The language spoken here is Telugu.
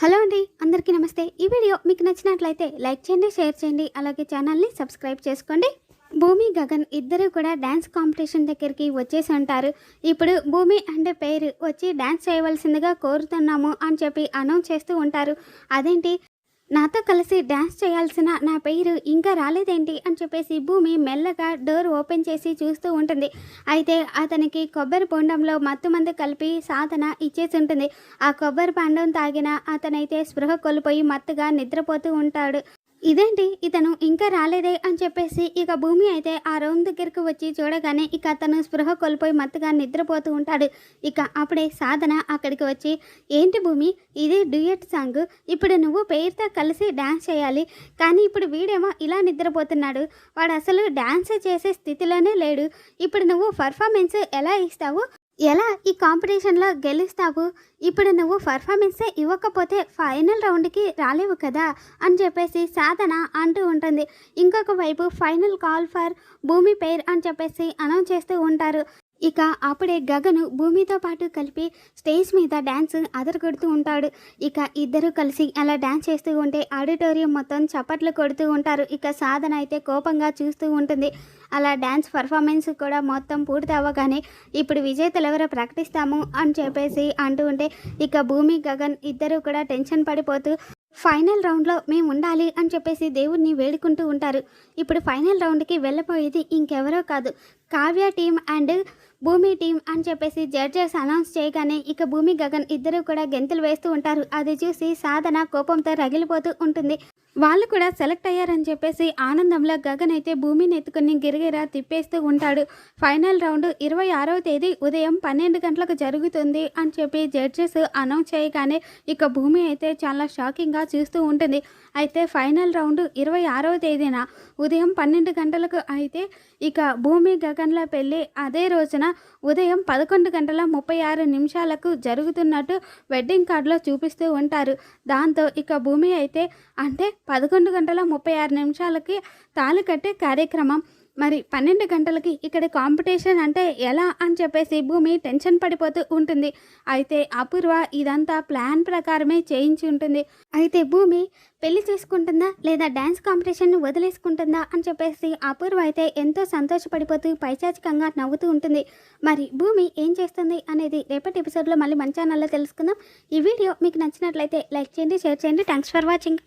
హలో అండి అందరికీ నమస్తే. ఈ వీడియో మీకు నచ్చినట్లయితే లైక్ చేయండి షేర్ చేయండి అలాగే ఛానల్ని సబ్స్క్రైబ్ చేసుకోండి. భూమి గగన్ ఇద్దరు కూడా డ్యాన్స్ కాంపిటీషన్ దగ్గరికి వచ్చేసి ఉంటారు. ఇప్పుడు భూమి అండ్ పేరు వచ్చి డ్యాన్స్ చేయవలసిందిగా కోరుతున్నాము అని చెప్పి అనౌన్స్ చేస్తూ ఉంటారు. అదేంటి? నాతో కలిసి డ్యాన్స్ చేయాల్సిన నా పేరు ఇంకా రాలేదేంటి అని చెప్పేసి భూమి మెల్లగా డోర్ ఓపెన్ చేసి చూస్తూ ఉంటుంది. అయితే అతనికి కొబ్బరి బొండంలో మత్తుమందు కలిపి సాధన ఇచ్చేసి ఉంటుంది ఆ కొబ్బరి పండం తాగిన అతనైతే స్పృహ కోల్పోయి మత్తుగా నిద్రపోతూ ఉంటాడు. ఇదేంటి? ఇతను ఇంకా రాలేదే అని చెప్పేసి ఇక భూమి అయితే ఆ రౌండ్ దగ్గరికి వచ్చి చూడగానే ఇక అతను స్పృహ కోల్పోయి మత్తుగా నిద్రపోతూ ఉంటాడు. ఇక అప్పుడే సాధన అక్కడికి వచ్చి ఏంటి భూమి? ఇది డ్యూయట్ సాంగ్. ఇప్పుడు నువ్వు పేరుతో కలిసి డ్యాన్స్ చేయాలి. కానీ ఇప్పుడు వీడేమో ఇలా నిద్రపోతున్నాడు. వాడు అసలు డ్యాన్స్ చేసే స్థితిలోనే లేడు. ఇప్పుడు నువ్వు పర్ఫార్మెన్స్ ఎలా ఇస్తావు? ఎలా ఈ కాంపిటీషన్లో గెలుస్తావు? ఇప్పుడు నువ్వు పర్ఫార్మెన్సే ఇవ్వకపోతే ఫైనల్ రౌండ్కి రాలేవు కదా అని చెప్పేసి సాధన అంటూ ఉంటుంది. ఇంకొక వైపు ఫైనల్ కాల్ ఫర్ భూమి పేర్ అని చెప్పేసి అనౌన్స్ చేస్తూ ఉంటారు. ఇక అప్పుడే గగను భూమితో పాటు కలిపి స్టేజ్ మీద డ్యాన్స్ అదరగొడుతూ ఉంటాడు. ఇక ఇద్దరు కలిసి అలా డ్యాన్స్ చేస్తూ ఉంటే ఆడిటోరియం మొత్తం చప్పట్లు కొడుతూ ఉంటారు. ఇక సాధన అయితే కోపంగా చూస్తూ ఉంటుంది. అలా డ్యాన్స్ పర్ఫార్మెన్స్ కూడా మొత్తం పూర్తి అవ్వగానే ఇప్పుడు విజేతలు ఎవరో ప్రకటిస్తాము అని చెప్పేసి అంటూ ఉంటే ఇక భూమి గగన్ ఇద్దరు కూడా టెన్షన్ పడిపోతూ ఫైనల్ రౌండ్లో మేము ఉండాలి అని చెప్పేసి దేవుణ్ణి వేడుకుంటూ ఉంటారు. ఇప్పుడు ఫైనల్ రౌండ్కి వెళ్ళబోయేది ఇంకెవరో కాదు. Kavya team and Bhoomi team అని చెప్పేసి జడ్జెస్ అనౌన్స్ చేయగానే ఇక భూమి గగన్ ఇద్దరు కూడా గెంతులు వేస్తూ ఉంటారు. అది చూసి సాధన కోపంతో రగిలిపోతూ ఉంటుంది. వాళ్ళు కూడా సెలెక్ట్ అయ్యారని చెప్పేసి ఆనందంలో గగన్ అయితే భూమిని ఎత్తుకుని గిరిగిరా తిప్పేస్తూ ఉంటాడు. ఫైనల్ రౌండ్ ఇరవై ఆరవ తేదీ ఉదయం పన్నెండు గంటలకు జరుగుతుంది అని చెప్పి జడ్జెస్ అనౌన్స్ చేయగానే ఇక భూమి అయితే చాలా షాకింగ్గా చూస్తూ ఉంటుంది. అయితే ఫైనల్ రౌండ్ ఇరవై ఆరవ తేదీన ఉదయం పన్నెండు గంటలకు అయితే ఇక భూమి గగన్ల పెళ్ళి అదే రోజున ఉదయం పదకొండు గంటల ముప్పై ఆరు నిమిషాలకు జరుగుతున్నట్టు వెడ్డింగ్ కార్డులో చూపిస్తూ ఉంటారు. దాంతో ఇక భూమి అయితే అంటే పదకొండు గంటల ముప్పై ఆరు నిమిషాలకి తాళి కట్టే కార్యక్రమం. మరి పన్నెండు గంటలకి ఇక్కడ కాంపిటీషన్ అంటే ఎలా అని చెప్పేసి భూమి టెన్షన్ పడిపోతూ ఉంటుంది. అయితే అపూర్వ ఇదంతా ప్లాన్ ప్రకారమే చేయించి ఉంటుంది. అయితే భూమి పెళ్ళి చేసుకుంటుందా లేదా డ్యాన్స్ కాంపిటీషన్ వదిలేసుకుంటుందా అని చెప్పేసి అపూర్వ అయితే ఎంతో సంతోషపడిపోతూ పైచాచికంగా నవ్వుతూ ఉంటుంది. మరి భూమి ఏం చేస్తుంది అనేది రేపటి ఎపిసోడ్లో మళ్ళీ మన ఛానల్లో తెలుసుకుందాం. ఈ వీడియో మీకు నచ్చినట్లయితే లైక్ చేయండి షేర్ చేయండి. Thanks for watching